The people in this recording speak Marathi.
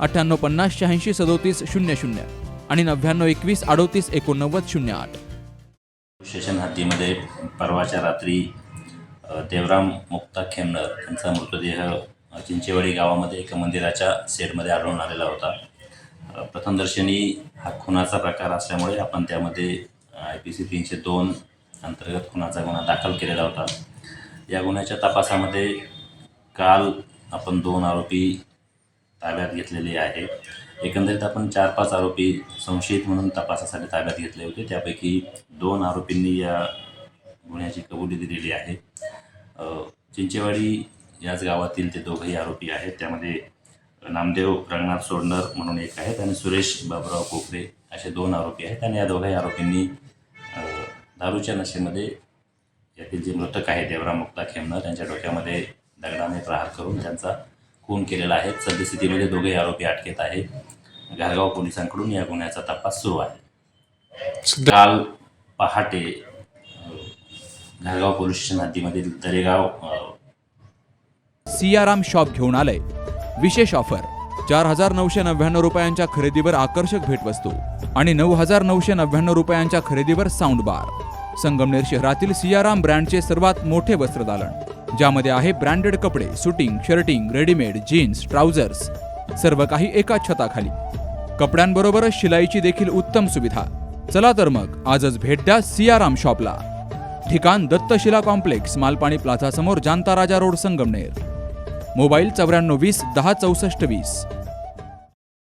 अठ्ठ्याण्णव पन्नास शहाऐंशी सदोतीस शून्य शून्य आणि नव्याण्णव एकवीस अडोतीस एकोणनव्वद शून्य आठ. स्टेशन हद्दीमध्ये परवाच्या रात्री देवराम मुक्ता खेमनर यांचा मृतदेह चिंचेवाडी गावामध्ये एका मंदिराच्या सेटमध्ये आढळून आलेला होता. प्रथमदर्शनी हा खुनाचा प्रकार असल्यामुळे आपण त्यामध्ये आय पी सी तीनशे दोन अंतर्गत खुनाचा गुन्हा दाखल केलेला होता. या गुन्ह्याच्या तपासामध्ये काल आपण दोन आरोपी ताब्यात घेतलेले आहे. एकंदरीत आपण चार पाच आरोपी संशयित म्हणून तपासासाठी ताब्यात घेतले होते. त्यापैकी दोन आरोपींनी या गुन्ह्याची कबुली दिलेली आहे. चिंचेवाडी याच गावातील ते दोघंही आरोपी आहेत. त्यामध्ये नामदेव रंगनाथ सोडणर म्हणून एक आहेत आणि सुरेश बाबराव कोकरे असे दोन आरोपी आहेत. आणि या दोघंही आरोपींनी दारूच्या नशेमध्ये यातील जे मृतक आहे देवराम मुक्ता खेमनर यांच्या डोक्यामध्ये दगडाने प्रहार करून त्यांचा खून केलेला आहे. सद्यस्थितीमध्ये दोघेही आरोपी अटकेत आहे. घारगाव पोलिसांकडून या गुन्ह्याचा तपास सुरू आहे. काल पहाटे घारगाव पोलीस स्टेशन हद्दीमधील दरेगाव सियाराम शॉप घेऊन आलंय विशेष ऑफर चार हजार नऊशे नव्याण्णव रुपयांच्या खरेदीवर आकर्षक भेटवस्तू आणि नऊ हजार नऊशे नव्याण्णव रुपयांच्या खरेदीवर साऊंड बार. संगमनेर शहरातील सियाराम ब्रँडचे सर्वात मोठे वस्त्रदालन. ज्यामध्ये आहे ब्रँडेड कपडे suiting shirting readymade jeans trousers सर्व काही एका छताखाली. कपड्यांबरोबरच शिलाईची देखील उत्तम सुविधा. चला तर मग आजच भेट द्या सियाराम शॉपला. ठिकाण दत्तशिला कॉम्प्लेक्स मालपाणी प्लाझा समोर जांता राजा रोड संगमनेर. मोबाईल चौऱ्याण्णव वीस दहा चौसष्ट वीस.